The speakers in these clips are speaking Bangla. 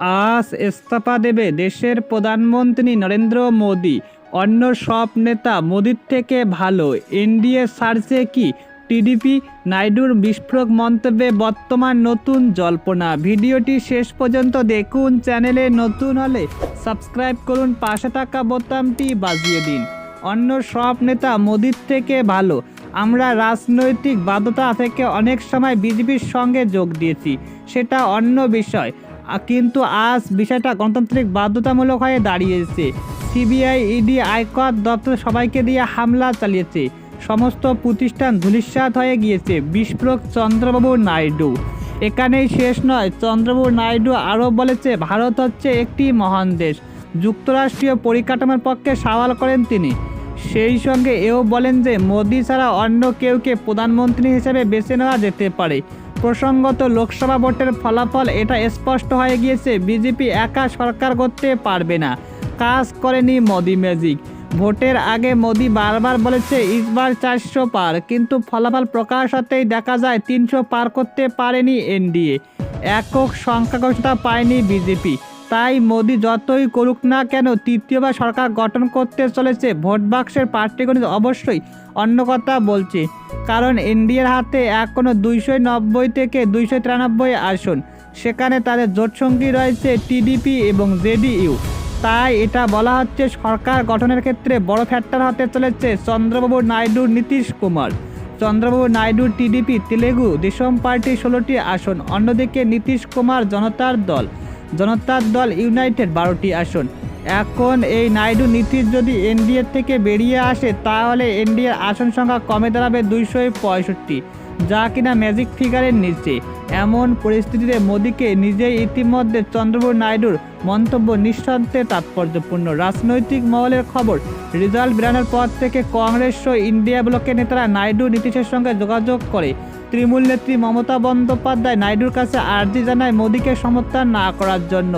আজ ইস্তফা দেবে দেশের প্রধানমন্ত্রী নরেন্দ্র মোদী। অন্য সব নেতা মোদির থেকে ভালো। এনডিএ সার্চে কি? টিডিপি, নাইডুর বিস্ফোরক মন্তব্যে বর্তমান নতুন জল্পনা। ভিডিওটি শেষ পর্যন্ত দেখুন, চ্যানেলে নতুন হলে সাবস্ক্রাইব করুন, পাশে থাকা বোতামটি বাজিয়ে দিন। অন্য সব নেতা মোদির থেকে ভালো। আমরা রাজনৈতিক বাধ্যতা থেকে অনেক সময় বিজেপির সঙ্গে যোগ দিয়েছি। সেটা অন্য বিষয়। কিন্তু আজ বিষয়টা গণতান্ত্রিক বাধ্যতামূলক হয়ে দাঁড়িয়েছে। সিবিআই, ইডি আয়কর দপ্তর সবাইকে দিয়ে হামলা চালিয়েছে। সমস্ত প্রতিষ্ঠান ধূলিসাৎ হয়ে গিয়েছে, বিস্ফোরক চন্দ্রবাবু নাইডু। এখানেই শেষ নয়, চন্দ্রবাবু নাইডু আরও বলেছে, ভারত হচ্ছে একটি মহান দেশ। যুক্তরাষ্ট্রীয় পরিকাঠামোর পক্ষে সওয়াল করেন তিনি। সেই সঙ্গে এও বলেন যে, মোদি ছাড়া অন্য কেউকে প্রধানমন্ত্রী হিসেবে বেছে নেওয়া যেতে পারে। প্রসঙ্গত লোকসভা ভোটের ফলাফল এটা স্পষ্ট হয়ে গিয়েছে, বিজেপি একা সরকার করতে পারবে না। কাজ করেনি মোদি ম্যাজিক। ভোটের আগে মোদি বারবার বলেছে, ইসবার চারশো পার। কিন্তু ফলাফল প্রকাশ হতেই দেখা যায়, তিনশো পার করতে পারেনি এনডিএ। একক সংখ্যাগরিষ্ঠতা পায়নি বিজেপি। তাই মোদি যতই করুক না কেন তৃতীয়বার সরকার গঠন করতে চলেছে। ভোট বাক্সের পার্টিগণিত অবশ্যই অন্য কথা বলছে। কারণ এনডিএর হাতে এখনও দুইশো নব্বই থেকে দুইশো তিরানব্বই আসন। সেখানে তাদের জোটসঙ্গী রয়েছে টিডিপি এবং জেডিইউ। তাই এটা বলা হচ্ছে সরকার গঠনের ক্ষেত্রে বড় ফ্যাক্টর হতে চলেছে চন্দ্রবাবু নাইডু নীতিশ কুমার। চন্দ্রবাবু নাইডু টিডিপি তেলেগু দেশম পার্টি ষোলোটি আসন। অন্যদিকে নীতিশ কুমার জনতার দল। জনতার দল ইউনাইটেড বারোটি আসন। এখন এই নাইডু নীতিশ যদি এনডিএ থেকে বেরিয়ে আসে, তাহলে এনডিএর আসন সংখ্যা কমে দাঁড়াবে দুইশো পঁয়ষট্টি, যা কিনা ম্যাজিক ফিগারের নিচে। এমন পরিস্থিতিতে মোদীকে নিজেই ইতিমধ্যে চন্দ্রবাবু নাইডুর মন্তব্য নিঃসন্দেহে তাৎপর্যপূর্ণ। রাজনৈতিক মহলের খবর, রেজাল্ট বেরানোর পর থেকে কংগ্রেস ও ইন্ডিয়া ব্লকের নেতারা নাইডু নীতিশের সঙ্গে যোগাযোগ করে। তৃণমূল নেত্রী মমতা বন্দ্যোপাধ্যায় নাইডুর কাছে আর্জি জানায় মোদীকে সমর্থন না করার জন্য।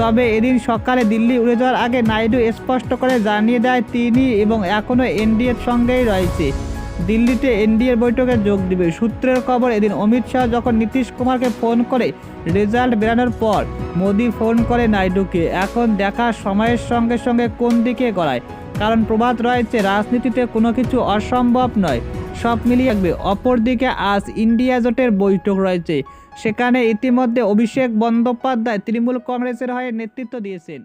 তবে এদিন সকালে দিল্লি উড়ে যাওয়ার আগে নাইডু স্পষ্ট করে জানিয়ে দেয়, তিনি এবং এখনও এনডিএর সঙ্গেই রয়েছে। দিল্লিতে এনডিএর বৈঠকে যোগ দিবে। সূত্রের খবর, এদিন অমিত শাহ যখন নীতিশ কুমারকে ফোন করে রেজাল্ট বেরানোর পর মোদি ফোন করে নাইডুকে। এখন দেখা সময়ের সঙ্গে সঙ্গে কোন দিকে গড়ায়। কারণ প্রবাদ রয়েছে, রাজনীতিতে কোনো কিছু অসম্ভব নয়। সব মিলিয়ে থাকবে। অপরদিকে আজ ইন্ডিয়া জোটের বৈঠক রয়েছে। সেখানে ইতিমধ্যে অভিষেক বন্দ্যোপাধ্যায় তৃণমূল কংগ্রেসের হয়ে নেতৃত্ব দিয়েছেন।